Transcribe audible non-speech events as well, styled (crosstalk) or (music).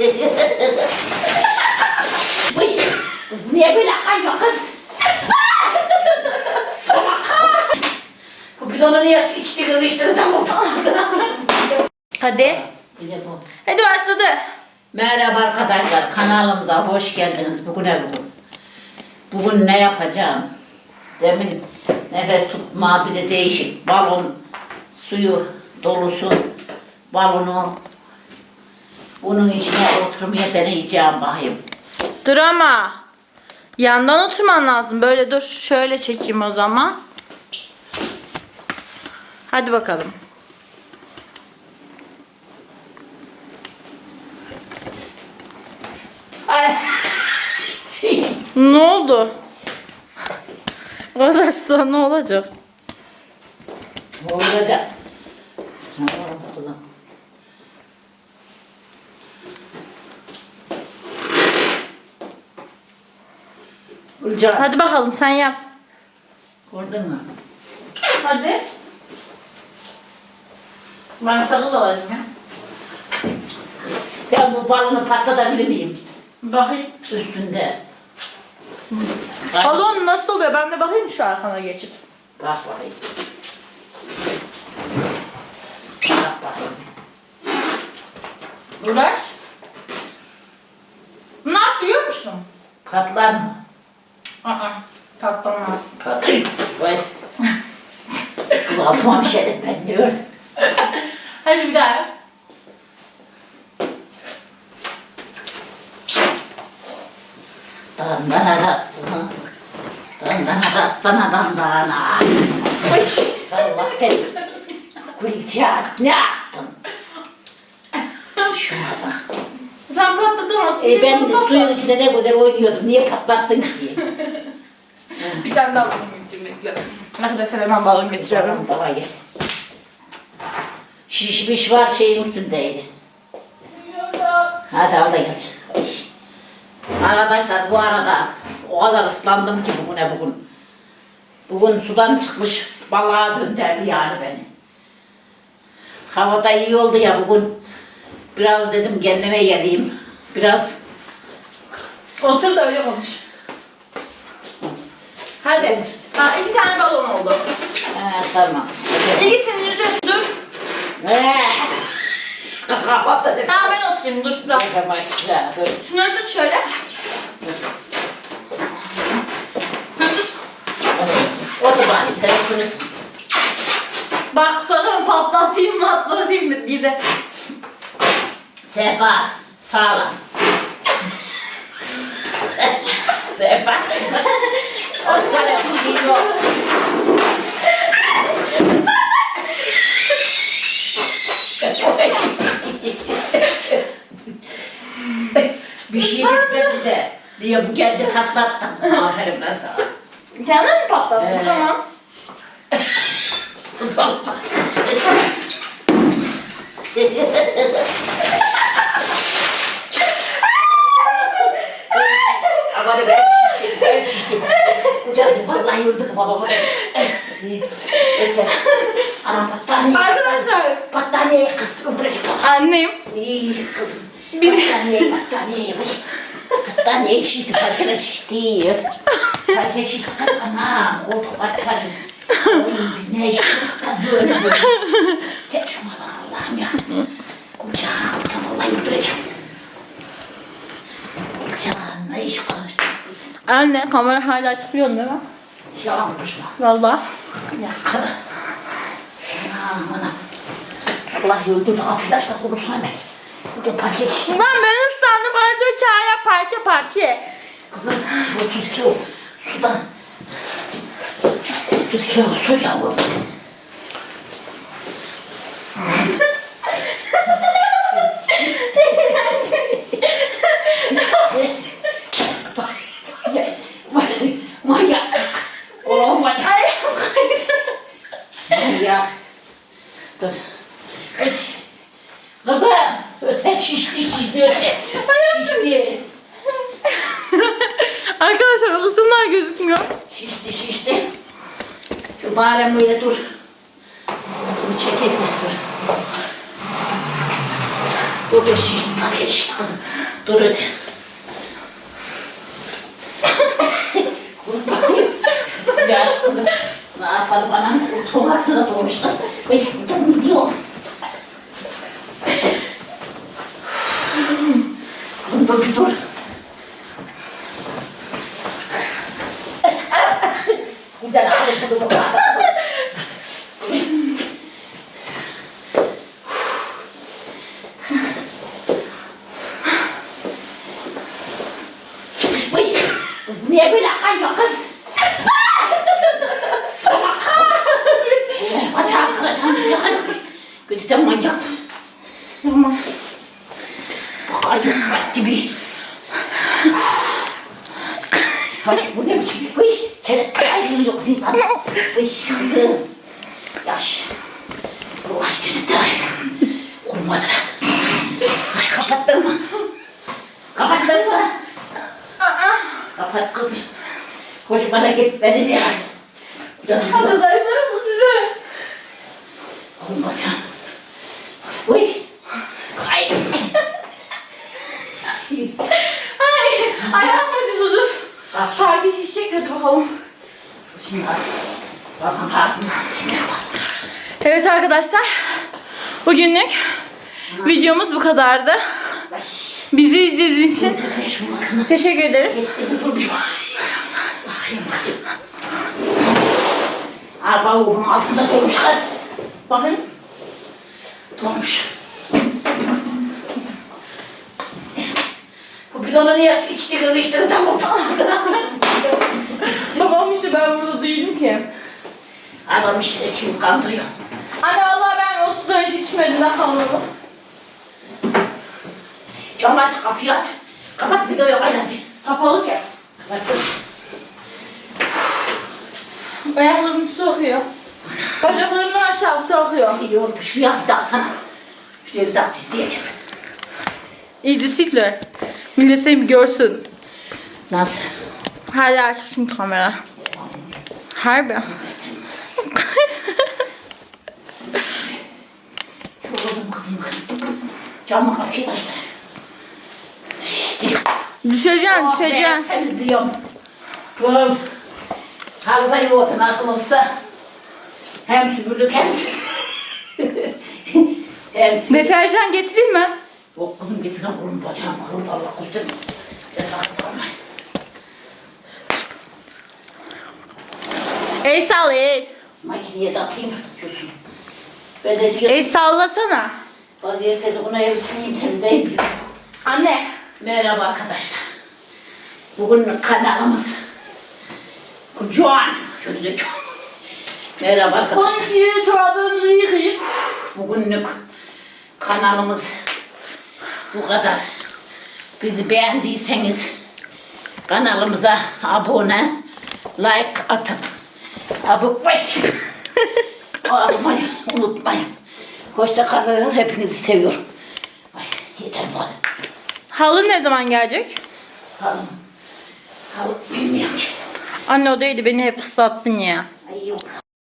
(laughs) Vış, Kız bu niye böyle kayıyor kız? (laughs) Salak. Bu bidonu niye içti kız içti de Hadi. Bir de bu. Hadi başladı. Merhaba arkadaşlar kanalımıza hoş geldiniz. Bugün ne bugün? Bugün ne yapacağım? Demin nefes tutma bir de değişik balon suyu dolusu balonu bunun içine oturmaya deneyeceğim bakayım. Dur ama. Yandan oturman lazım. Böyle dur. Şöyle çekeyim o zaman. Hadi bakalım. Ay. Ne oldu? Arkadaşlar ne olacak? Ne olacak? Ne olur kızım? Gülcan, Hadi bakalım sen yap. gördün mü? Hadi. Ben sakız alacağım ya. Ben bu balonu patlatabilir miyim? Bakayım. Üstünde. Balon nasıl oluyor? Ben de bakayım şu arkana geçip. Bak bakayım. Bak bakayım. Uğraş. Ne yap biliyor musun? Patlar mı? Aa, patlamaz. Patlar. Vay. Kız altıma bir şey de ben diyorum. (laughs) Hadi bir daha yap. Dandana dastana. Dandana dastana dandana. Ay, Allah seni. Gülcan ne yaptın? Şuna bak. Sen patlatamazsın. E ben de suyun içinde ne güzel oynuyordum. Niye patlattın ki? Bir tane daha getirmek lazım. Arkadaşlar hemen balon getiriyorum. Baba gel. Şişmiş var şeyin üstündeydi. Hadi al da gel. Arkadaşlar bu arada o kadar ıslandım ki bugüne bugün. Bugün sudan çıkmış balığa döndürdü yani beni. Havada iyi oldu ya bugün. Biraz dedim kendime geleyim. Biraz Otur da öyle konuş. Hadi. Ha, iki tane balon oldu. He, tamam. İkisinin yüzü dur. (laughs) Tamam ben oturayım dur bırak. Başla. Dur. Şunu tut şöyle. Şunu tut. Sen oturursun. Bak sakın patlatayım patlatayım mı gibi. Sefa sağlam. Sefa. O sana bir şey (laughs) bir şey de. Diye bu kendi patlattın. Aferin ben sana. Kendin mi patlattın? Evet. Tamam. (laughs) Su dolma. (laughs) Ama ne ben şiştim, ben şiştim. Kucağı vallahi yurduk babamı. Öte. Anam battaniye. Arkadaşlar. Battaniyeyi kız öldürecek baba. Annem. İyi kızım. Biz- Battaniyeyi, battaniyeyi. Battaniyeyi şişti, parkeler şişti. Parkeler şişti. Kız anam, koltuk battaniye. Oy, biz ne iştik? Böyle böyle. Tek şuna bak Allah'ım ya. Kucağım, tam vallahi öldürecek bizi. Kucağım, ne iş konuştuk biz? Anne kamera hala çıkıyor değil mi? Yalan konuşma. Valla. Ya. Allah öldürdü. Arkadaşlar konuşma hemen. Burada parke şişti. Lan ben ıslandım. Ki hala parke parke. Kızım 30 kilo sudan 30 kilo su yavrum. Manyak. Oğlum manyak. Manyak. Dur. Ay. Kızım. Öte şişti şişti öte. Şişti. Arkadaşlar ılısımlar gözükmüyor. Şişti şişti. Şu barem öyle dur. Şunu çekeyim dur. Dur dur şimdi geç kızım. Dur hadi. Yaş kızım. Ne yapalım anam koltuğun altına doğmuş kız. Ay canım gidiyor. Kızım dur bir dur. Güzel ağrı kızım. Vay, kız bu niye böyle kayıyor kız? Salak! Açar kıracağım diyecek. Götüden manyak. Tamam. Kayıyor frak gibi. Ay bu ne biçim? Vay, çeyrek kayıyor kız insan. Kızım. Yaş. Vay çeyrek kayıyor. Kurmadı. Ay kapattın mı? Kapattın mı? Kapat kızım. Koş bana gitmedi ya. Canım. Hadi zayıflarız lütfen. Oğlum bacağım. Uy. Ay. Ay, ayağım acıdı dur. Bak. Şarkı şişecek hadi bakalım. Şimdi bak. Bakın ağzını şimdi bak. Evet arkadaşlar. Bugünlük videomuz bu kadardı. Bizi izlediğiniz için teşekkür ederiz. Aa bavulun altında durmuş kız. Bakayım. Durmuş. Bu bidonu niye içti kız içti kız da Babam işte ben burada değilim ki. Adam işte kim kandırıyor. Anne Allah ben o sudan hiç içmedim daha kalmadı. Camı aç kapıyı aç. Kapat videoyu kaynadı. Kapalı ki. Kapat. Ayaklarım su akıyor. Bacaklarımdan aşağı su akıyor. İyi oldu şuraya bir daha sana. Şuraya bir daha çizdiyelim. İlgisikle. Millet seni bir görsün. Nasıl? Hala açık çünkü kamera. Harbi. Yoruldum kızım. Camı kapıyı açtı. İşte. Düşeceksin, Oh düşeceksin. Temizliyorum. Dur. Halıda yoğurdu nasıl olsa. Hem süpürdük hem (laughs) hem süpürdük. Deterjan getireyim mi? Yok kızım getiren kolum bacağım kırıldı Allah korusun. Yasak durmayın. El salla el. Makineye de diyor. El sallasana. Vaziyet teyze buna evi sileyim temizleyeyim diyor. Anne. Merhaba arkadaşlar. Bugün kanalımız Cuan. Çözecek. Merhaba arkadaşlar. Konkiyi çorablarımızı yıkayıp. Bugünlük kanalımız bu kadar. Bizi beğendiyseniz kanalımıza abone, like atıp abone olmayı unutmayın. Hoşça kalın. Hepinizi seviyorum. Ay, yeter bu kadar. Halı ne zaman gelecek? Hanım. Hanım bilmiyorum ki. Anne o değildi beni hep ıslattın ya. Ay yok.